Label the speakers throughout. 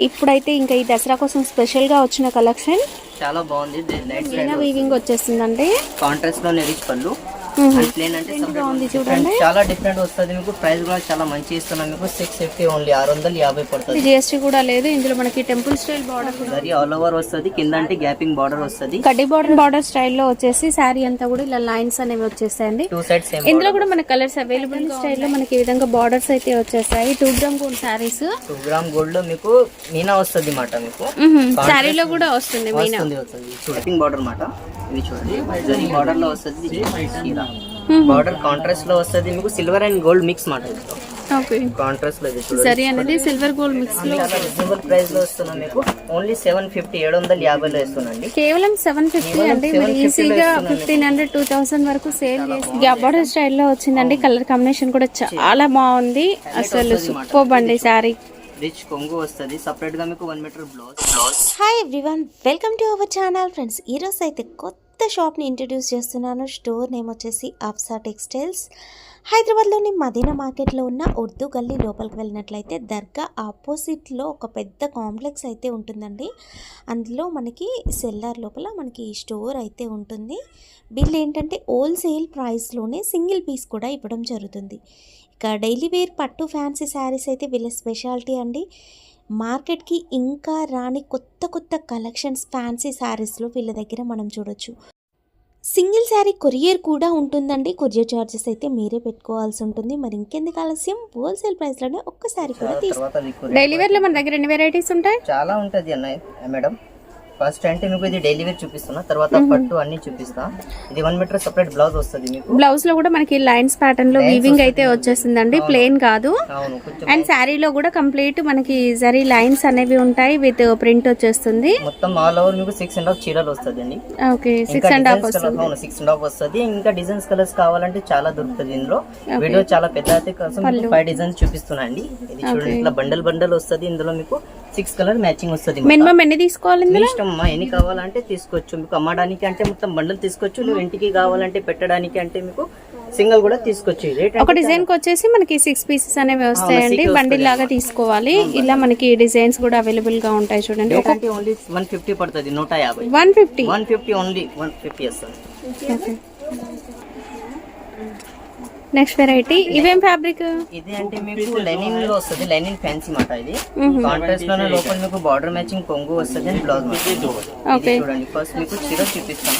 Speaker 1: ఇప్పుడైతే ఇంకా ఈ దసరా కోసం స్పెషల్గా వచ్చిన కలెక్షన్
Speaker 2: చాలా బాగుంది.
Speaker 1: వీవింగ్ వచ్చేస్తుందండి
Speaker 2: కాంట్రాస్ట్ రిచ్ పళ్ళు.
Speaker 1: మ్మ్.
Speaker 2: అండ్ ప్లేన్ అంటే separate
Speaker 1: బాగుంది
Speaker 2: different.
Speaker 1: చూడండి.
Speaker 2: చాలా డిఫరెంట్ వస్తుంది మీకు. ప్రైస్ కూడా చాలా మంచి ఇస్తున్నాం మీకు. సిక్స్ ఫిఫ్టీ ఓన్లీ ఆరు వందలు యాభై పడుతుంది.
Speaker 1: జిఎస్టీ కూడా లేదు. ఇందులో మనకి టెంపుల్ స్టైల్ బార్డర్
Speaker 2: జరీ ఆల్ ఓవర్ వస్తుంది. కింద అంటే గ్యాపింగ్ బార్డర్ వస్తుంది.
Speaker 1: కడ్డీ బార్డర్ బార్డర్ స్టైల్లో వచ్చేసి శారీ అంతా కూడా ఇలా లైన్స్ అనేవి వచ్చేసాయండి
Speaker 2: టూ సైడ్ సేమ్
Speaker 1: ఇందులో కూడా మన కలర్స్ అవైలబుల్ స్టైల్లో మనకి ఈ విధంగా బార్డర్స్ అయితే వచ్చేసాయి two gram gold sarees
Speaker 2: two gram గోల్డ్లో మీకు మీనా వస్తుంది మాట మీకు.
Speaker 1: శారీలో కూడా వస్తుంది మీనా.
Speaker 2: వస్తుంది వస్తుంది. షూటింగ్ బార్డర్ మాట. ఇది చూడండి. జరీ బార్డర్లో వస్తుంది బార్డర్ కాంట్రాస్ట్లో వస్తుంది మీకు సిల్వర్ అండ్ గోల్డ్ మిక్స్ మాట
Speaker 1: ఓకే.
Speaker 2: కాంట్రాస్ట్లో ఇది చూడండి.
Speaker 1: సరే అనేది సిల్వర్ గోల్డ్ మిక్స్లో
Speaker 2: చాలా రీజనబుల్ ప్రైస్లో ఇస్తున్నాం మీకు. ఓన్లీ సెవెన్ ఫిఫ్టీ ఏడు వందల ఇస్తున్నాండి
Speaker 1: కేవలం సెవెన్ ఫిఫ్టీ అండి మరి ఈజీగా ఫిఫ్టీన్ హండ్రెడ్ టూ థౌసండ్ వరకు సేల్ చేసి గబ్బర్ స్టైల్లో వచ్చిందండి కలర్ కాంబినేషన్ కూడా చాలా బాగుంది. అసలు సూపర్ అండి శారీ
Speaker 2: రిచ్ కొంగు వస్తుంది. సపరేట్గా మీకు one meter blouse
Speaker 3: hi everyone welcome to our channel friends ఈరోజు అయితే కొత్త షాప్ని ఇంట్రడ్యూస్ చేస్తున్నాను. స్టోర్ నేమ్ వచ్చేసి అప్సా టెక్స్టైల్స్ హైదరాబాద్లోని మదీనా మార్కెట్లో ఉన్న ఉర్దూ గల్లీ లోపలికి వెళ్ళినట్లయితే దర్గా ఆపోజిట్లో ఒక పెద్ద కాంప్లెక్స్ అయితే ఉంటుందండి. అందులో మనకి సెల్లార్ లోపల మనకి ఈ స్టోర్ అయితే ఉంటుంది. వీళ్ళు ఏంటంటే హోల్సేల్ ప్రైస్లోనే సింగిల్ పీస్ కూడా ఇవ్వడం జరుగుతుంది. ఇక డైలీ వేర్ పట్టు ఫ్యాన్సీ శారీస్ అయితే వీళ్ళ స్పెషాలిటీ అండి. మార్కెట్కి ఇంకా రాని కొత్త కొత్త కలెక్షన్స్ ఫ్యాన్సీ శారీస్లో వీళ్ళ దగ్గర మనం చూడొచ్చు. సింగిల్ శారీ కొరియర్ కూడా ఉంటుందండి. కొరియర్ చార్జెస్ అయితే మీరే పెట్టుకోవాల్సి ఉంటుంది. మరి ఇంకెందుకు ఆలస్యం? హోల్సేల్ ప్రైస్లోనే ఒక్కసారి కూడా తీసుకో
Speaker 2: తర్వాత మీకు
Speaker 1: డైలీ వేర్లో మన దగ్గర ఎన్ని వెరైటీస్ ఉంటాయి?
Speaker 2: చాలా ఉంటది అన్నయ్య మేడం. ఫస్ట్ అంటే మీకు ఇది డైలీ వేర్ చూపిస్తున్నా తర్వాత పట్టు అన్ని చూపిస్తా. ఇది వన్ మీటర్ సపరేట్ బ్లౌజ్ వస్తుంది మీకు.
Speaker 1: బ్లౌజ్లో కూడా మనకి లైన్స్ ప్యాటర్న్లో వీవింగ్ అయితే వచ్చేసిందండి ప్లేన్ కాదు. అండ్ శారీలో కూడా కంప్లీట్ మనకి జరీ లైన్స్ అనేవి ఉంటాయి విత్ ప్రింట్ వచ్చేస్తుంది.
Speaker 2: మొత్తం ఆల్ ఓవర్ మీకు సిక్స్ అండ్ హాఫ్ చీరలు వస్తుంది అండి
Speaker 1: ఓకే సిక్స్ అండ్ హాఫ్
Speaker 2: అవును సిక్స్ అండ్ హాఫ్ వస్తుంది. ఇంకా డిజైన్స్ కలర్స్ కావాలంటే చాలా దొరుకుతుంది ఇందులో. వీడియో చాలా పెద్ద అయితే కోసం ఫైవ్ డిజైన్స్ చూపిస్తున్నా అండి. ఇది చూడండి ఇట్లా బండల్ బండల్ వస్తుంది ఇందులో మీకు. సిక్స్ కలర్ మ్యాచింగ్ వస్తుంది
Speaker 1: మినిమం ఎన్ని తీసుకోవాలి
Speaker 2: మీ
Speaker 1: ఇందులో?
Speaker 2: ఇష్టం అమ్మా ఎన్ని కావాలంటే తీసుకోవచ్చు. మీకు అమ్మడానికి అంటే మొత్తం బండలు తీసుకోవచ్చు నువ్వు ఇంటికి కావాలంటే పెట్టడానికి అంటే మీకు సింగిల్ కూడా తీసుకోవచ్చు. రేట్
Speaker 1: ఒక డిజైన్కి వచ్చేసి మనకి సిక్స్ పీసెస్ అనేవి వస్తాయండి. బండిల్ లాగా తీసుకోవాలి. ఇలా మనకి డిజైన్స్ కూడా అవైలబుల్గా ఉంటాయి చూడండి.
Speaker 2: అంటే ఓన్లీ వన్ ఫిఫ్టీ పడుతుంది నూట యాభై.
Speaker 1: One fifty?
Speaker 2: One fifty only one fifty వస్తుంది.
Speaker 1: నెక్స్ట్ వెరైటీ ఇవేం ఫ్యాబ్రిక్
Speaker 2: ఇది అంటే మీకు లెనిన్లో వస్తుంది లెనిన్ ఫ్యాన్సీ మాట ఇది. కాంట్రాస్ట్లోనే లోపల మీకు బార్డర్ మ్యాచింగ్ కొంగు వస్తుంది అండ్ బ్లౌజ్
Speaker 1: ఓకే
Speaker 2: చూడండి. ఫస్ట్ మీకు చీర చూపిస్తాం.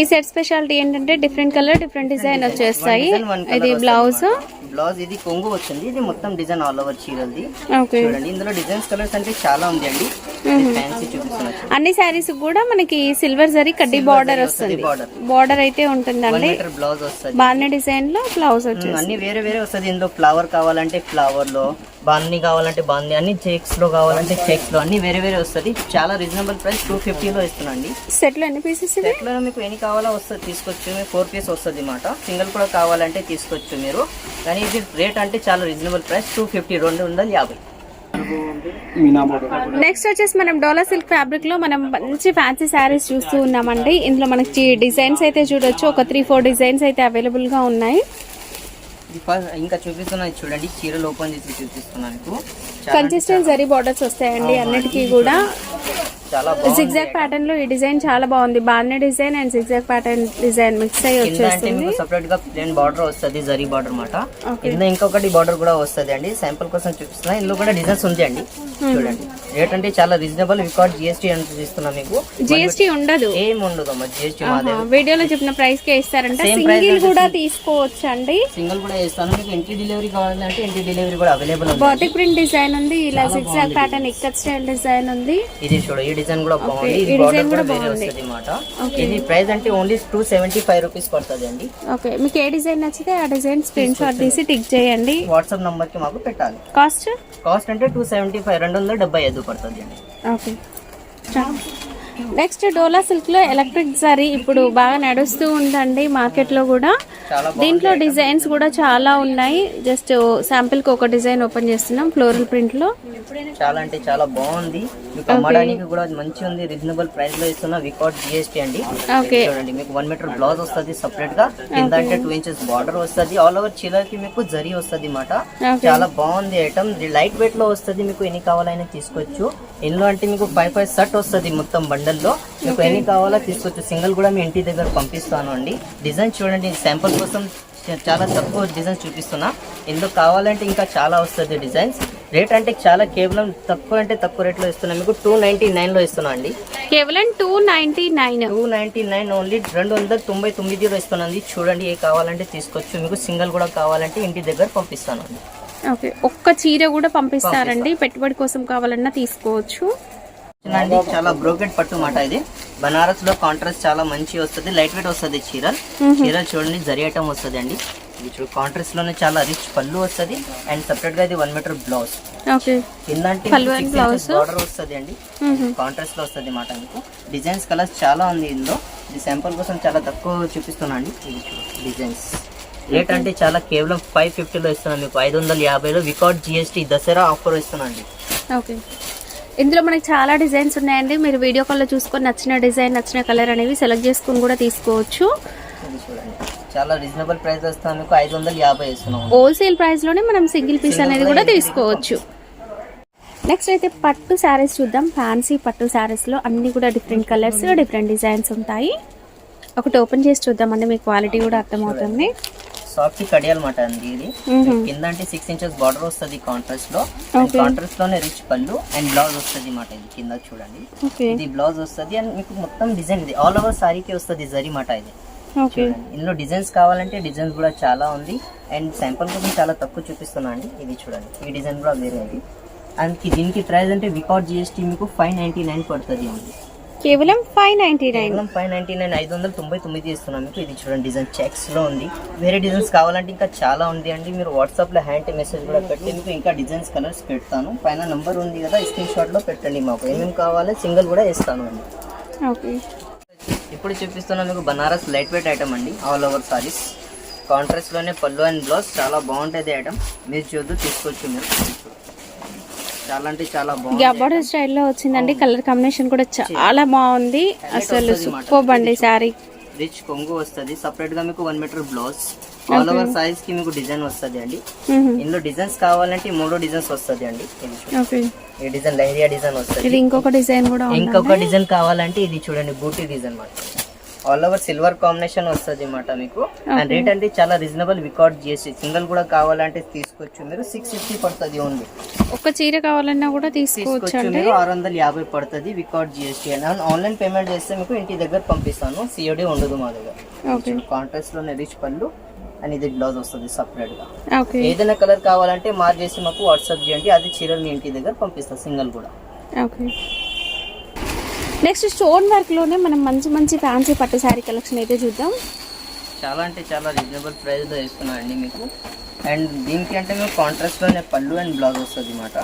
Speaker 1: ఈ సెట్ స్పెషాలిటీ ఏంటంటే డిఫరెంట్ కలర్ డిఫరెంట్ డిజైన్ వచ్చేస్తాయి. ఇది బ్లౌజ్
Speaker 2: బ్లౌజ్ ఇది కొంగు వచ్చింది. ఇది మొత్తం డిజైన్ ఆల్ ఓవర్ చీరది
Speaker 1: ఓకే
Speaker 2: చూడండి. ఇందులో డిజైన్స్ కలర్స్ అంటే చాలా ఉంది అండి.
Speaker 1: అన్ని శారీస్ కూడా మనకి సిల్వర్ జరీ కడ్డీ బార్డర్ వస్తుంది. బార్డర్ అయితే ఉంటుందండి.
Speaker 2: మీటర్ బ్లౌజ్ వస్తుంది.
Speaker 1: బాగానే డిజైన్లో బ్లౌజ్ వచ్చేసి.
Speaker 2: అన్ని వేరే వేరే వస్తుంది. ఇందులో ఫ్లవర్ కావాలంటే ఫ్లవర్లో బాంది కావాలంటే బాంది అన్ని చెక్స్లో కావాలంటే చెక్స్లో అన్ని వేరే వేరే వస్తుంది. చాలా రీజనబుల్ ప్రైస్ టూ ఫిఫ్టీలో ఇస్తున్నాండి.
Speaker 1: సెట్లో ఎన్ని పీసెస్
Speaker 2: సెట్లో మీకు ఎన్ని కావాలో వస్తుంది తీసుకోవచ్చు మీకు ఫోర్ పీస్ వస్తుంది అన్నమాట సింగిల్ కూడా కావాలంటే తీసుకోవచ్చు మీరు. కానీ ఇది రేట్ అంటే చాలా రీజనబుల్ ప్రైస్ టూ ఫిఫ్టీ రెండు వందల యాభై.
Speaker 1: నెక్స్ట్ వచ్చేసి మనం డోలా సిల్క్ ఫ్యాబ్రిక్లో మనం మంచి ఫ్యాన్సీ శారీస్ చూస్తూ ఉన్నామండి. ఇందులో మనకి డిజైన్స్ అయితే చూడొచ్చు. ఒక త్రీ ఫోర్ డిజైన్స్ అయితే అవైలబుల్గా ఉన్నాయి.
Speaker 2: ఇది ఫస్ట్ ఇంకా చూపిస్తున్నాను చూడండి చీరలు ఓపెన్ చేసి చూపిస్తున్నాను. మీకు
Speaker 1: కన్సిస్టెంట్ జరీ బార్డర్స్ వస్తాయండి అన్నిటికీ కూడా. సిగ్జాక్ ప్యాటర్న్లో ఈ డిజైన్ చాలా బాగుంది. బాగానే design and zigzag pattern design mix అయ్యి
Speaker 2: అంటే
Speaker 1: వచ్చేస్తుంది.
Speaker 2: సపరేట్గా ప్లేన్ బార్డర్ వస్తుంది జరీ బార్డర్ మాట. కింద ఇంకొకటి బార్డర్ కూడా వస్తుంది అండి. శాంపుల్ కోసం చూపిస్తున్నా. ఇందులో కూడా డిజైన్స్ ఉంది అండి. చూడండి. రేట్ అంటే చాలా రీజనబుల్ వికౌట్ జిఎస్టీ అని ఇస్తున్నా మీకు.
Speaker 1: జిఎస్టీ ఉండదు.
Speaker 2: ఏం ఉండదు అమ్మా జిఎస్టీ
Speaker 1: వీడియోలో చెప్పిన ప్రైస్ కే ఇస్తారంటే. సింగిల్
Speaker 2: అంటే
Speaker 1: కూడా తీసుకోవచ్చు అండి
Speaker 2: సింగిల్ కూడా ఇస్తాను మీకు ఇంటి డెలివరీ కావాలంటే ఇంటి డెలివరీ కూడా అవైలబుల్ ఉంది.
Speaker 1: బాటిక్ ప్రింట్ డిజైన్ ఉంది. ఇలా zigzag pattern ikat style design ఉంది.
Speaker 2: ఇది చూడు ఈ డిజైన్ కూడా బాగుంది.
Speaker 1: ఈ కూడా బాగుంది.
Speaker 2: ఇది ప్రైస్ అంటే only two seventy five rupees పడుతుంది అండి
Speaker 1: ఓకే మీకు ఏ డిజైన్ నచ్చితే ఆ డిజైన్ స్క్రీన్ షాట్ తీసి టిక్ చేయండి.
Speaker 2: వాట్సాప్ నంబర్కి మాకు పెట్టాలి.
Speaker 1: కాస్ట్
Speaker 2: కాస్ట్ అంటే టూ సెవెంటీ ఫైవ్ రెండు వందల డెబ్బై ఐదు పడుతుంది. అండి
Speaker 1: ఓకే నెక్స్ట్ డోలా సిల్క్లో ఎలక్ట్రిక్ జరీ ఇప్పుడు బాగా నడుస్తూ ఉందండి మార్కెట్లో కూడా. దీంట్లో డిజైన్స్ కూడా చాలా ఉన్నాయి. జస్ట్ శాంపిల్కి ఒక డిజైన్ ఓపెన్ చేస్తున్నాం ఫ్లోరల్ ప్రింట్లో
Speaker 2: చాలా అంటే చాలా బాగుంది. మీకు అమ్మడానికి కూడా మంచి ఉంది. రీజనబుల్ ప్రైస్లో ఇస్తున్న వికౌట్ జిఎస్టీ అండి. చూడండి మీకు వన్ మీటర్ బ్లౌజ్ వస్తుంది సపరేట్గా కింద అంటే టూ ఇంచెస్ బార్డర్ వస్తుంది. ఆల్ ఓవర్ చీలర్కి మీకు జరీ వస్తుంది అన్నమాట. చాలా బాగుంది ఐటమ్ లైట్ వెయిట్లో వస్తుంది మీకు ఎన్ని కావాలైనా తీసుకోవచ్చు. ఇందులో అంటే మీకు ఫైవ్ ఫైవ్ షర్ట్ వస్తుంది మొత్తం బండల్లో. మీకు ఎన్ని కావాలో తీసుకోవచ్చు. సింగిల్ కూడా మీ ఇంటి దగ్గర పంపిస్తాను అండి. డిజైన్ చూడండి శాంపుల్ కోసం చ- చాలా తక్కువ డిజైన్స్ చూపిస్తున్నా. ఇందులో కావాలంటే ఇంకా చాలా వస్తుంది డిజైన్స్ రేట్ అంటే చాలా కేవలం తక్కువ అంటే తక్కువ రేట్లో ఇస్తున్నా. మీకు టూ నైన్టీ నైన్లో ఇస్తున్నా అండి.
Speaker 1: కేవలం two ninety nine
Speaker 2: two ninety nine only రెండు వందల తొంభై తొమ్మిదిలో ఇస్తున్నాను చూడండి ఏ కావాలంటే తీసుకోవచ్చు. మీకు సింగిల్ కూడా కావాలంటే ఇంటి దగ్గర పంపిస్తాను అండి.
Speaker 1: ఓకే ఒక్క చీర కూడా పంపిస్తారండి. పెట్టుబడి కోసం కావాలన్నా తీసుకోవచ్చు.
Speaker 2: చూడండి చాలా బ్రోకెట్ పట్టు మాట ఇది. బనారస్లో కాంట్రాస్ట్ చాలా మంచి వస్తుంది లైట్ వెయిట్ వస్తుంది చీర చీర చూడండి జరి ఐటమ్ వస్తుంది అండి. ఇది చూడు కాంట్రాస్ట్లోనే చాలా రిచ్ పళ్ళు వస్తుంది అండ్ సెపరేట్గా ఇది one meter blouse
Speaker 1: blouse.
Speaker 2: Border వస్తుంది అండి. కాంట్రాస్ట్లో వస్తుంది మాట మీకు. డిజైన్స్ కలర్స్ చాలా ఉంది ఇందులో. ఇది శాంపుల్ కోసం చాలా తక్కువ చూపిస్తున్నా అండి. ఇది డిజైన్స్ రేట్ అంటే చాలా కేవలం ఫైవ్ ఫిఫ్టీలో ఇస్తున్నాను మీకు. ఐదు వందల యాభైలో వికౌట్ జిఎస్టీ దసరా ఆఫర్ ఇస్తున్నాను అండి.
Speaker 1: ఇందులో మనకి చాలా డిజైన్స్ ఉన్నాయండి. మీరు వీడియో కాల్లో చూసుకొని నచ్చిన డిజైన్ నచ్చిన కలర్ అనేవి సెలెక్ట్ చేసుకుని కూడా తీసుకోవచ్చు.
Speaker 2: చాలా రీజనబుల్ ప్రైస్ వస్తాను మీకు ఐదు వందల యాభై ఇస్తున్నాం
Speaker 1: హోల్సేల్ ప్రైస్లోనే మనం సింగిల్ పీస్ అనేది కూడా తీసుకోవచ్చు. నెక్స్ట్ అయితే పట్టు శారీస్ చూద్దాం. ఫ్యాన్సీ పట్టు శారీస్లో అన్ని కూడా డిఫరెంట్ కలర్స్ డిఫరెంట్ డిజైన్స్ ఉంటాయి. ఒకటి ఓపెన్ చేసి చూద్దామండి. మీకు క్వాలిటీ కూడా అర్థమవుతుంది.
Speaker 2: సాఫ్ట్ కడియాల్ మాట అండి ఇది. కింద అంటే సిక్స్ ఇంచెస్ బార్డర్ వస్తుంది కాంట్రాస్ట్లో. కాంట్రాస్ట్లోనే రిచ్ పళ్ళు అండ్ బ్లౌజ్ వస్తుంది మాట ఇది కింద చూడండి. ఇది బ్లౌజ్ వస్తుంది అండ్ మీకు మొత్తం డిజైన్ ఇది. ఆల్ ఓవర్ సారీకి వస్తుంది జరీ మాట ఇది. ఇందులో డిజైన్స్ కావాలంటే డిజైన్స్ కూడా చాలా ఉంది. అండ్ శాంపుల్ కోసం చాలా తక్కువ చూపిస్తున్నా అండి. ఇది చూడండి. ఈ డిజైన్ కూడా వేరే ఉంది. అండ్ దీనికి ప్రైస్ అంటే వికౌట్ జిఎస్టీ మీకు ఫైవ్ నైన్టీ నైన్ పడుతుంది అండి.
Speaker 1: కేవలం ఫైవ్ నైన్టీ నైన్
Speaker 2: కేవలం ఫైవ్ నైన్టీ నైన్ ఐదు వందల తొంభై తొమ్మిది ఇస్తున్నాం మీకు. ఇది చూడండి డిజైన్ చెక్స్లో ఉంది. వేరే డిజైన్స్ కావాలంటే ఇంకా చాలా ఉంది అండి. మీరు వాట్సాప్లో హ్యాండ్ మెసేజ్ కూడా పెట్టి మీకు ఇంకా డిజైన్స్ కలర్స్ పెడతాను. పైన నంబర్ ఉంది కదా స్క్రీన్ షాట్లో పెట్టండి మాకు. ఏమేమి కావాలి? సింగిల్ కూడా ఇస్తాను అండి.
Speaker 1: ఓకే.
Speaker 2: ఇప్పుడు చూపిస్తున్నా మీకు బనారస్ లైట్ వెయిట్ ఐటమ్ అండి. All over sarees. కాంట్రాస్ట్లోనే పళ్ళు అండ్ బ్లౌజ్. చాలా బాగుంటుంది ఐటమ్. మీరు చూద్దు తీసుకోవచ్చు మీరు. చాలా అంటే చాలా బాగుంది.
Speaker 1: గబ్బర్ స్టైల్లో వచ్చిందండి. కలర్ కాంబినేషన్ కూడా చాలా బాగుంది. అసలు సూపర్ అండి శారీ
Speaker 2: రిచ్ కొంగు వస్తుంది. సపరేట్గా మీకు one meter blouse all over సైజ్కి మీకు డిజైన్ వస్తుంది అండి. ఇందులో డిజైన్స్ కావాలంటే మూడు డిజైన్స్ వస్తుంది అండి. ఈ డిజైన్ లైరియా డిజైన్ వస్తుంది.
Speaker 1: ఇది ఇంకొక డిజైన్ కూడా
Speaker 2: ఇంకొక డిజైన్ కావాలంటే ఇది చూడండి బూటీ డిజైన్ మాట. ఆల్ ఓవర్ సిల్వర్ కాంబినేషన్ వస్తుంది అన్నమాట మీకు. అండ్ రేట్ అంటే చాలా రీజనబుల్ వికౌట్ జిఎస్టీ సింగిల్ కూడా కావాలంటే తీసుకోవచ్చు మీరు సిక్స్ ఫిఫ్టీ పడుతుంది ఓన్లీ
Speaker 1: ఒక చీర కావాలన్నా కూడా తీసుకోవచ్చు అండి
Speaker 2: మీరు ఆరు వందల యాభై పడుతుంది వికౌట్ జిఎస్టీ అని ఆన్లైన్ పేమెంట్ చేస్తే మీకు ఇంటి దగ్గర పంపిస్తాను. సిఓడి ఉండదు మా దగ్గర.
Speaker 1: ఓకే
Speaker 2: కాంట్రాస్ట్లోనే రిచ్ పళ్ళు అండ్ ఇది బ్లౌజ్ వస్తుంది
Speaker 1: సపరేట్గా.
Speaker 2: ఏదైనా కలర్ కావాలంటే మార్క్ చేసి మాకు వాట్సాప్ చేయండి. అది చీరలు మీ ఇంటి దగ్గర పంపిస్తాను సింగిల్ కూడా.
Speaker 1: ఓకే నెక్స్ట్ స్టోన్ వర్క్లోనే మనం మంచి మంచి ఫ్యాన్సీ పట్టు శారీ కలెక్షన్ అయితే చూద్దాం.
Speaker 2: చాలా అంటే చాలా రీజనబుల్ ప్రైస్లో ఇస్తున్నాను అండి మీకు. అండ్ దీనికి అంటే మీకు కాంట్రాస్ట్లోనే పళ్ళు అండ్ బ్లౌజ్ వస్తుంది అనమాట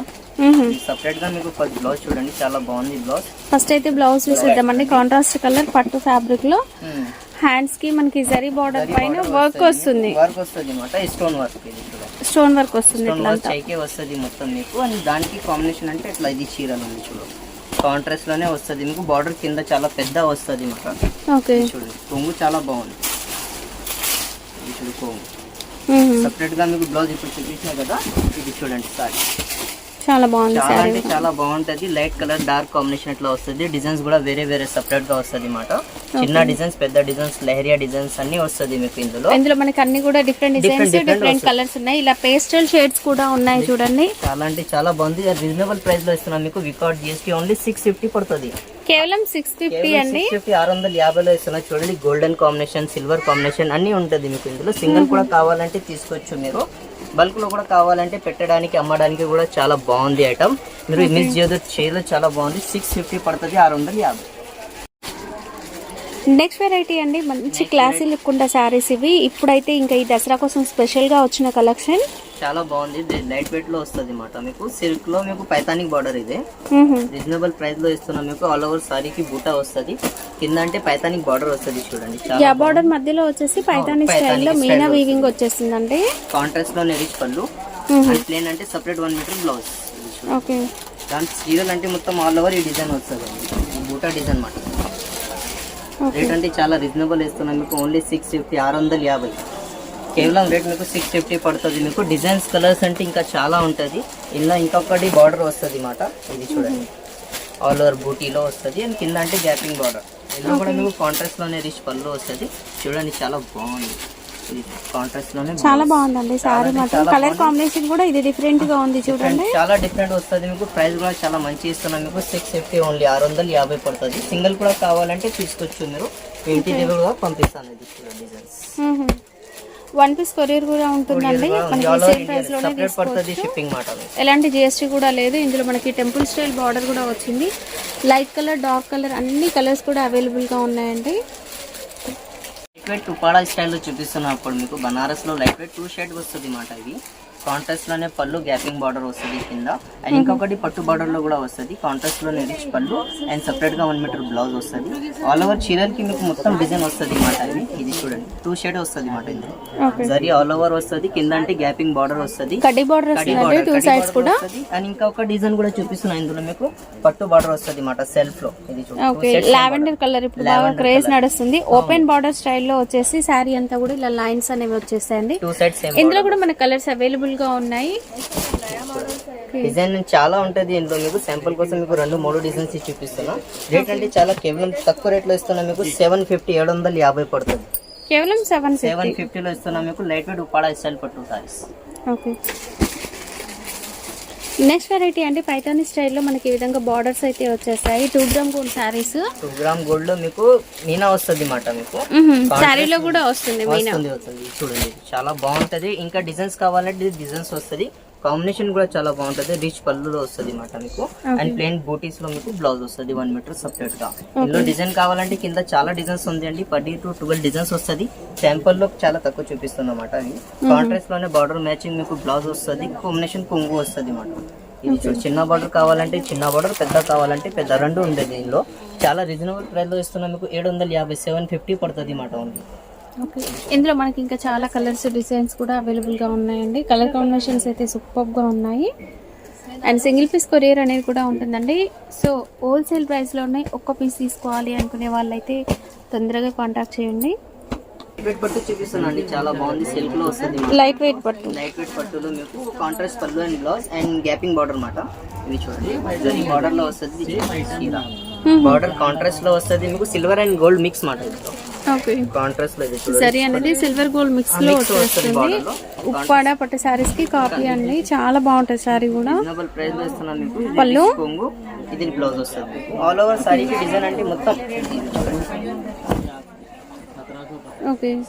Speaker 2: సపరేట్గా మీకు బ్లౌజ్ చూడండి చాలా బాగుంది బ్లౌజ్
Speaker 1: ఫస్ట్ అయితే బ్లౌజ్ చూసేద్దామండి కాంట్రాస్ట్ కలర్ పట్టు ఫ్యాబ్రిక్లో. హ్యాండ్స్కి మనకి జరీ బార్డర్ పైన వర్క్ వస్తుంది.
Speaker 2: వర్క్ వస్తుంది అనమాట స్టోన్ వర్క్ ఇది చూడండి
Speaker 1: స్టోన్ వర్క్ వస్తుంది
Speaker 2: చైకే వస్తుంది మొత్తం మీకు. అండ్ దానికి కాంబినేషన్ అంటే ఇట్లా ఇది చీరలు ఉంది చూడు. కాంట్రాస్ట్లోనే వస్తుంది. మీకు బార్డర్ కింద చాలా పెద్ద వస్తుంది అనమాట
Speaker 1: ఓకే.
Speaker 2: చూడండి కొంగు చాలా బాగుంది. ఇది చూడు కొంగు. సపరేట్గా మీకు బ్లౌజ్ ఇప్పుడు చూపించిన కదా. ఇది చూడండి సారీ
Speaker 1: చాలా బాగుంది
Speaker 2: చాలా అంటే చాలా బాగుంటది. లైట్ కలర్ డార్క్ కాంబినేషన్ ఇట్లా వస్తుంది. డిజైన్స్ కూడా వేరే వేరే సపరేట్గా వస్తుంది అనమాట చిన్న డిజైన్స్ పెద్ద డిజైన్స్ లెహరియా డిజైన్స్ అన్ని వస్తుంది మీకు ఇందులో.
Speaker 1: ఇందులో మనకి అన్ని కూడా డిఫరెంట్ డిజైన్స్ డిఫరెంట్ కలర్స్ ఉన్నాయి. ఇలా పేస్టల్ షేడ్స్ కూడా ఉన్నాయి చూడండి.
Speaker 2: చాలా అంటే చాలా బాగుంది. రీజనబుల్ ప్రైస్లో ఇస్తున్నాం మీకు. Without GST only six fifty పడుతుంది.
Speaker 1: కేవలం సిక్స్ ఫిఫ్టీ అండి.
Speaker 2: ఫిఫ్టీ ఆరు వందల యాభైలో ఇస్తున్నా చూడండి. గోల్డెన్ కాంబినేషన్ సిల్వర్ కాంబినేషన్ అన్ని ఉంటుంది మీకు ఇందులో. సింగిల్ కూడా కావాలంటే తీసుకోవచ్చు మీరు. బల్క్లో కూడా కావాలంటే పెట్టడానికి అమ్మడానికి కూడా చాలా బాగుంది ఐటమ్. మీరు మిస్ చేయదు చీరలు చాలా బాగుంది. సిక్స్ ఫిఫ్టీ పడుతుంది ఆరు వందల యాభై.
Speaker 1: నెక్స్ట్ వెరైటీ అండి మంచి క్లాసీ లుక్ ఉన్న శారీస్ ఇవి. ఇప్పుడైతే ఇంకా ఈ దసరా కోసం స్పెషల్గా వచ్చిన కలెక్షన్
Speaker 2: చాలా బాగుంది. లైట్ వెయిట్లో వస్తుంది అనమాట మీకు. సిల్క్లో మీకు పైతానిక్ బార్డర్ ఇదే. రీజనబుల్ ప్రైస్లో ఇస్తున్నాం మీకు ఆల్ ఓవర్ సారీకి బూటా వస్తుంది. కింద అంటే పైతానిక్ బార్డర్ వస్తుంది చూడండి.
Speaker 1: యా బార్డర్ మధ్యలో వచ్చేసి పైతాని
Speaker 2: పైతాని
Speaker 1: స్టైల్లో
Speaker 2: style
Speaker 1: మీనా
Speaker 2: లో
Speaker 1: వీవింగ్ వచ్చేసిందండి.
Speaker 2: కాంట్రాస్ట్లో రిచ్ పళ్ళు. ప్లేన్ అంటే separate one meter blouse
Speaker 1: okay.
Speaker 2: దాని సీరియల్ అంటే మొత్తం ఆల్ ఓవర్ ఈ డిజైన్ వస్తుంది. బూటా డిజైన్ మాట.
Speaker 1: ఓకే.
Speaker 2: రేట్ అంటే చాలా రీజనబుల్ ఇస్తున్నాం మీకు ఓన్లీ సిక్స్ ఫిఫ్టీ ఆరు వందల యాభై. కేవలం రేట్ మీకు సిక్స్ ఫిఫ్టీ పడుతుంది. మీకు డిజైన్స్ కలర్స్ అంటే ఇంకా చాలా ఉంటుంది. ఇలా ఇంకొకటి బార్డర్ వస్తుంది మాట. ఇది చూడండి. ఆల్ ఓవర్ బూటీలో వస్తుంది. అండ్ కింద అంటే గ్యాపింగ్ బార్డర్ ఇందులో కూడా మీకు కాంట్రాస్ట్లోనే రిచ్ పళ్ళు వస్తుంది. చూడండి చాలా బాగుంది.
Speaker 1: చాలా బాగుందండి శారీ మాత్రం. కలర్. కాంబినేషన్ కూడా ఇది డిఫరెంట్గా ఉంది చూడండి.
Speaker 2: చాలా డిఫరెంట్ వస్తుంది మీకు. ప్రైస్ కూడా చాలా మంచి ఇస్తున్నాం మీకు. సిక్స్ ఫిఫ్టీ ఓన్లీ ఆరు వందలు యాభై పడుతుంది. సింగిల్ కూడా కావాలంటే తీసుకోవచ్చు మీరు. ఇంటి దగ్గర కూడా పంపిస్తాను ఇది డిజైన్స్
Speaker 1: వన్ పీస్ కొరియర్ కూడా ఉంటుందండి. మనకి సేమ్
Speaker 2: ప్రైస్లోనే
Speaker 1: తీసుకోవచ్చు. ఎలాంటి జిఎస్టీ కూడా లేదు. ఇందులో మనకి టెంపుల్ స్టైల్ బార్డర్ కూడా వచ్చింది. లైట్ కలర్ డార్క్ కలర్ అన్ని కలర్స్ కూడా అవైలబుల్గా ఉన్నాయండి.
Speaker 2: లైట్ వెయిట్ టుపాడా స్టైల్లో చూపిస్తున్నాం అప్పుడు మీకు. బనారస్లో లైట్ వెయిట్ టూ షేడ్ వస్తుంది మాట ఇవి కాంట్రాస్ట్లోనే పళ్ళు గ్యాపింగ్ బార్డర్ వస్తుంది కింద. అండ్ ఇంకొకటి పట్టు బార్డర్లో కూడా వస్తుంది. కాంట్రాస్ట్లోనే రిచ్ పళ్ళు. అండ్ సపరేట్గా వన్ మీటర్ బ్లౌజ్ వస్తుంది. ఆల్ ఓవర్ చీరలకి మీకు మొత్తం డిజైన్ వస్తుంది మాట ఇది ఇది చూడండి. టూ షేడ్ వస్తుంది మాట ఇందులో. జరీ ఆల్ ఓవర్ వస్తుంది. కింద అంటే గ్యాపింగ్ బార్డర్ వస్తుంది.
Speaker 1: కడ్డీ బార్డర్ టూ సైడ్స్ కూడా.
Speaker 2: అండ్ ఇంకొక డిజైన్ కూడా చూపిస్తున్నా ఇందులో మీకు. పట్టు బార్డర్ వస్తుంది మాట సెల్ఫ్లో. ఇది
Speaker 1: ఓకే లావెండర్ కలర్ ఇప్పుడు బాగా క్రేజ్ నడుస్తుంది. ఓపెన్ బార్డర్ స్టైల్లో వచ్చేసి శారీ అంతా కూడా ఇలా లైన్స్ అనేవి
Speaker 2: సేమ్
Speaker 1: ఇందులో కూడా మన కలర్స్ అవైలబుల్ గా ఉన్నాయి.
Speaker 2: డిజైన్ చాలా ఉంటది ఇందులో. మీకు శాంపుల్ కోసం మీకు రెండు మూడు డిజైన్స్ చూపిస్తున్నా. రేట్ అంటే చాలా కేవలం తక్కువ రేట్లో ఇస్తున్నా మీకు సెవెన్ ఫిఫ్టీ ఏడు వందల యాభై పడుతుంది.
Speaker 1: కేవలం సెవెన్
Speaker 2: సెవెన్ ఫిఫ్టీలో ఇస్తున్నా మీకు లైట్ వెయిట్ ఉపాడా స్టైల్ పట్టు సారీస్.
Speaker 1: ఓకే నెక్స్ట్ వెరైటీ అంటే పైతాని స్టైల్లో మనకి ఈ విధంగా బార్డర్స్ అయితే వచ్చేసాయి two gram gold sarees
Speaker 2: two gram గోల్డ్లో మీకు మీనా వస్తుంది మాట మీకు.
Speaker 1: శారీలో కూడా వస్తుంది మీనా.
Speaker 2: వస్తుంది చూడండి చాలా బాగుంటది. ఇంకా డిజైన్స్ కావాలంటే డిజైన్స్ వస్తుంది. కాంబినేషన్ కూడా చాలా బాగుంటది. రిచ్ పళ్ళులో వస్తుంది మాట మీకు. అండ్ ప్లెయిన్ బూటీస్లో మీకు బ్లౌజ్ వస్తుంది వన్ మీటర్ సపరేట్గా. ఇందులో డిజైన్ కావాలంటే కింద చాలా డిజైన్స్ ఉంది అండి. పది టు ట్వెల్వ్ డిజైన్స్ వస్తుంది. శాంపుల్లో చాలా తక్కువ చూపిస్తున్నమాట అవి కాంట్రాస్ట్లోనే బార్డర్ మ్యాచింగ్ మీకు బ్లౌజ్ వస్తుంది కాంబినేషన్ కొంగు వస్తుంది మాట. ఇది చిన్న బార్డర్ కావాలంటే చిన్న బార్డర్ పెద్ద కావాలంటే పెద్ద రెండు ఉంది దీనిలో చాలా రీజనబుల్ ప్రైస్లో ఇస్తున్నాం మీకు ఏడు వందల యాభై సెవెన్ ఫిఫ్టీ పడుతుంది మాట ఓన్లీ.
Speaker 1: ఓకే. ఇందులో మనకి ఇంకా చాలా కలర్స్ డిజైన్స్ కూడా అవైలబుల్గా ఉన్నాయండి. కలర్ కాంబినేషన్స్ అయితే సూపర్గా ఉన్నాయి. అండ్ సింగిల్ పీస్ కొరియర్ అనేది కూడా ఉంటుందండి. సో హోల్సేల్ ప్రైస్లోనే ఒక్క పీస్ తీసుకోవాలి అనుకునే వాళ్ళైతే తొందరగా కాంటాక్ట్ చేయండి.
Speaker 2: వెయిట్ పట్టు చూపిస్తున్నా అండి చాలా బాగుంది. సిల్క్లో వస్తుంది.
Speaker 1: లైట్ వెయిట్ పట్టు.
Speaker 2: లైట్ వెయిట్ పట్టులో మీకు కాంట్రాస్ట్ పళ్ళు and blouse and gapping border మాట ఇవి చూడండి. జరీ బార్డర్లో వస్తుంది బార్డర్ కాంట్రాస్ట్లో వస్తుంది. మీకు సిల్వర్ అండ్ గోల్డ్ మిక్స్ మాట కాంట్రాస్ట్లో ఇది
Speaker 1: సరే అనేది సిల్వర్ గోల్డ్
Speaker 2: మిక్స్లో
Speaker 1: వచ్చేస్తుంది. ఉప్పాడ పట్టు శారీస్కి కాపీ అండి చాలా బాగుంటుంది శారీ కూడా.
Speaker 2: ఇది
Speaker 1: పళ్ళు?
Speaker 2: ఇది బ్లౌజ్ వస్తుంది. ఆల్ ఓవర్ సారీకి డిజైన్ అంటే మొత్తం. ఇది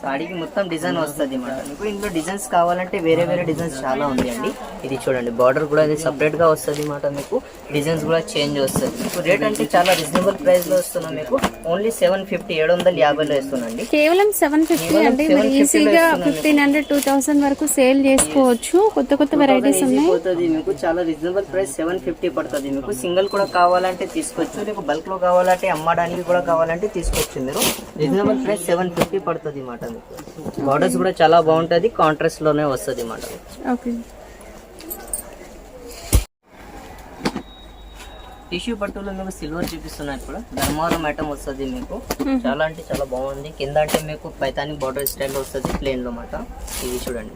Speaker 2: సాడీకి మొత్తం డిజైన్ వస్తుంది అన్నమాట మీకు ఇందులో డిజైన్స్ కావాలంటే వేరే వేరే డిజైన్స్ చాలా ఉంది అండి ఇది చూడండి బార్డర్ కూడా ఇది సపరేట్గా వస్తుంది అన్నమాట మీకు. డిజైన్స్ కూడా చేంజ్ వస్తుంది. మీకు రేట్ అంటే చాలా రీజనబుల్ ప్రైస్లో వస్తున్నాం మీకు. ఓన్లీ సెవెన్ ఫిఫ్టీ ఏడు వందల యాభైలో ఇస్తున్నాండి
Speaker 1: కేవలం సెవెన్ ఫిఫ్టీ అంటే మరి
Speaker 2: 750 లో
Speaker 1: ఈజీగా ఫిఫ్టీన్ హండ్రెడ్ టూ థౌసండ్ వరకు సేల్ చేసుకోవచ్చు. కొత్త కొత్త వెరైటీస్ ఉన్నాయి.
Speaker 2: పోతుంది మీకు. చాలా రీజనబుల్ ప్రైస్ సెవెన్ ఫిఫ్టీ పడుతుంది మీకు. సింగిల్ కూడా కావాలంటే తీసుకోవచ్చు మీకు బల్క్లో కావాలంటే అమ్మడానికి కూడా కావాలంటే తీసుకోవచ్చు మీరు. రీజనబుల్ ప్రైస్ సెవెన్ ఫిఫ్టీ పడుతుంది మాట మీకు. బార్డర్స్ కూడా చాలా బాగుంటది. కాంట్రాస్ట్లోనే వస్తుంది మాట
Speaker 1: ఓకే
Speaker 2: టిష్యూ పట్టులో మీకు సిల్వర్ చూపిస్తున్నారు ఇప్పుడు. ధర్మవరం ఐటమ్ వస్తుంది మీకు. చాలా అంటే చాలా బాగుంది. కింద అంటే మీకు పైతానిక్ బార్డర్ స్టైల్ వస్తుంది ప్లేన్లో మాట. ఇది చూడండి.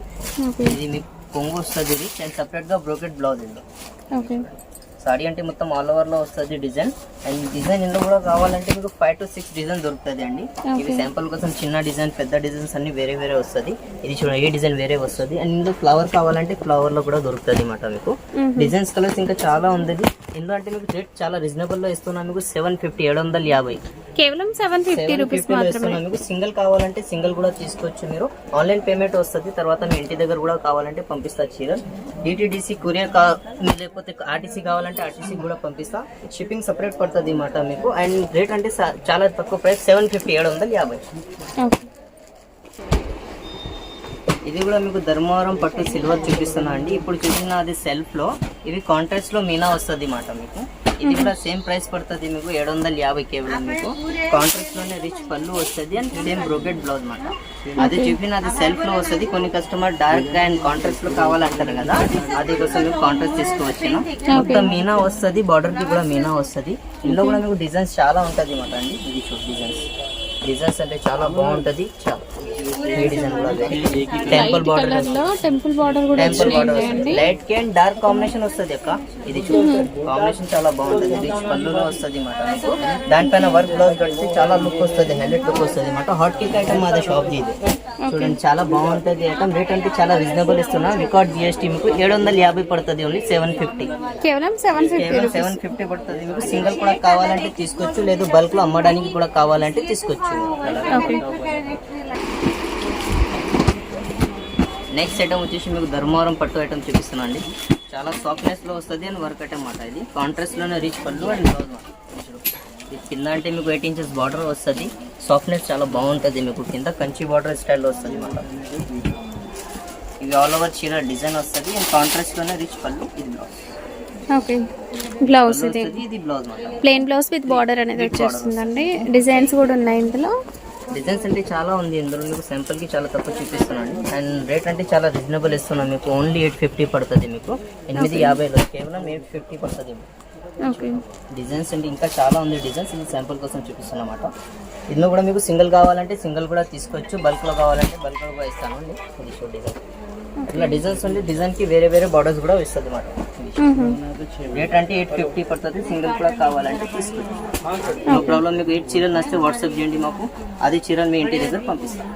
Speaker 2: ఇది మీకు కొంగు వస్తుంది ఇది. అండ్ సపరేట్గా బ్రోకెట్ బ్లౌజ్ ఇందులో సాడీ అంటే మొత్తం ఆల్ ఓవర్లో వస్తుంది డిజైన్ అండ్ డిజైన్ ఇందులో కూడా కావాలంటే మీకు ఫైవ్ టు సిక్స్ డిజైన్ దొరుకుతుంది అండి. ఇవి శాంపుల్ కోసం చిన్న డిజైన్ పెద్ద డిజైన్స్ అన్ని వేరే వేరే వస్తుంది. ఇది చూడండి ఈ డిజైన్ వేరే వస్తుంది. అండ్ ఇందులో ఫ్లవర్ కావాలంటే ఫ్లవర్లో కూడా దొరుకుతుంది అన్నమాట మీకు. డిజైన్స్ కలర్స్ ఇంకా చాలా ఉంది అంటే మీకు రేట్ చాలా రీజనబుల్లో ఇస్తున్నాం మీకు సెవెన్ ఫిఫ్టీ ఏడు వందల యాభై.
Speaker 1: కేవలం సెవెన్ ఫిఫ్టీ రూపీస్ మాత్రమే.
Speaker 2: మీకు సింగిల్ కావాలంటే సింగిల్ కూడా తీసుకోవచ్చు మీరు. ఆన్లైన్ పేమెంట్ వస్తుంది తర్వాత మీ ఇంటి దగ్గర కూడా కావాలంటే పంపిస్తా చీర డిటీడీసీ కొరియర్ కా లేకపోతే ఆర్టీసీ కావాలంటే ఆర్టీసీ కూడా పంపిస్తా. షిప్పింగ్ సపరేట్ పడుతుంది అన్నమాట మీకు. అండ్ రేట్ అంటే చాలా తక్కువ ప్రైస్ సెవెన్ ఫిఫ్టీ ఏడు వందల యాభై. ఇది కూడా మీకు ధర్మవరం పట్టు సిల్వర్ చూపిస్తున్నా అండి. ఇప్పుడు చూసిన అది సెల్ఫ్లో ఇవి కాంట్రాక్ట్స్లో మీనా వస్తుంది మాట మీకు. ఇది కూడా సేమ్ ప్రైస్ పడుతుంది మీకు ఏడు వందల యాభై కేవలం మీకు. కాంట్రాక్ట్లోనే రిచ్ పళ్ళు వస్తుంది అండ్ సేమ్ బ్రోకెట్ బ్లౌజ్ మాట. అది చూపిన అది సెల్ఫ్లో వస్తుంది. కొన్ని కస్టమర్ డార్క్ అండ్ కాంట్రాక్ట్లో కావాలంటారు కదా. అది కోసం మీకు కాంట్రాక్ట్ తీసుకువచ్చాను. మొత్తం మీనా వస్తుంది. బార్డర్కి కూడా మీనా వస్తుంది. ఇందులో కూడా మీకు డిజైన్స్ చాలా ఉంటుంది మాట అండి. ఇది డిజైన్స్ డిజైన్స్ అంటే చాలా బాగుంటది. చాలా. టెంపుల్ బార్డర్
Speaker 1: టెంపుల్ బార్డర్ కూడా
Speaker 2: టెంపుల్ బార్డర్ లైట్కి అండ్ డార్క్ కాంబినేషన్ వస్తుంది అక్క. ఇది కాంబినేషన్ చాలా బాగుంటుంది. రిచ్ పళ్ళులో వస్తుంది మాట మీకు దానిపైన వర్క్ బ్లౌజ్ కడితే చాలా లుక్ వస్తుంది హెల్మెట్ లుక్ వస్తుంది హాట్ కేక్ ఐటమ్ మాది షాప్ ఇది. చూడండి చాలా బాగుంటుంది ఐటమ్ రేట్ అంటే చాలా రీజనబుల్ ఇస్తున్నా. రికార్డ్ జిఎస్టీ మీకు ఏడు వందల యాభై పడుతుంది ఓన్లీ సెవెన్ ఫిఫ్టీ
Speaker 1: కేవలం సెవెన్ ఫిఫ్టీ
Speaker 2: సెవెన్ ఫిఫ్టీ పడుతుంది. మీకు సింగిల్ కూడా కావాలంటే తీసుకోవచ్చు లేదు బల్క్లో అమ్మడానికి కూడా కావాలంటే తీసుకోవచ్చు నెక్స్ట్ ఐటమ్ వచ్చేసి మీకు ధర్మవరం పట్టు ఐటమ్ చూపిస్తున్నా అండి చాలా సాఫ్ట్నెస్లో వస్తుంది అండ్ వర్క్ ఐటమ్ మాట ఇది. కాంట్రాస్ట్లోనే రిచ్ పళ్ళు అండ్ బ్లౌజ్ ఇది కింద అంటే మీకు ఎయిట్ ఇంచెస్ బార్డర్ వస్తుంది. సాఫ్ట్నెస్ చాలా బాగుంటుంది మీకు. కింద కంచి బార్డర్ స్టైల్ వస్తుంది మాట. ఇవి ఆల్ ఓవర్ చీర డిజైన్ వస్తుంది అండ్ కాంట్రాస్ట్లోనే రిచ్ పళ్ళు ఇది బ్లౌజ్
Speaker 1: ఓకే బ్లౌజ్ ఇది.
Speaker 2: ఇది blouse
Speaker 1: plain blouse with border అనేది వచ్చేస్తుందండి. డిజైన్స్ కూడా ఉన్నాయి ఇందులో.
Speaker 2: డిజైన్స్ అంటే చాలా ఉంది ఇందులో. మీకు sample కి చాలా తక్కువ చూపిస్తున్నాను. అండ్ రేట్ అంటే చాలా రీజనబుల్ ఇస్తున్నాం మీకు. ఓన్లీ ఎయిట్ ఫిఫ్టీ పడుతుంది మీకు. ఎనిమిది యాభైలో కేవలం ఎయిట్ ఫిఫ్టీ పడుతుంది
Speaker 1: ఓకే
Speaker 2: డిజైన్స్ అంటే ఇంకా చాలా ఉంది డిజైన్స్. ఇది శాంపుల్ కోసం చూపిస్తున్నమాట. ఇందులో కూడా మీకు సింగిల్ కావాలంటే సింగిల్ కూడా తీసుకోవచ్చు. బల్క్లో కావాలంటే బల్క్లో కూడా ఇస్తాను. అండి ఇది షో డిజైన్ ఇట్లా డిజైన్స్ ఉంది డిజైన్కి వేరే వేరే బార్డర్స్ కూడా ఇస్తుంది అన్నమాట రేట్ అంటే ఎయిట్ ఫిఫ్టీ పడుతుంది. సింగిల్ కూడా కావాలంటే తీసుకోవచ్చు నో ప్రాబ్లం మీకు ఎయిట్ చీరలు నచ్చితే వాట్సాప్ చేయండి మాకు. అది చీరలు మీ ఇంటి దగ్గర పంపిస్తాం.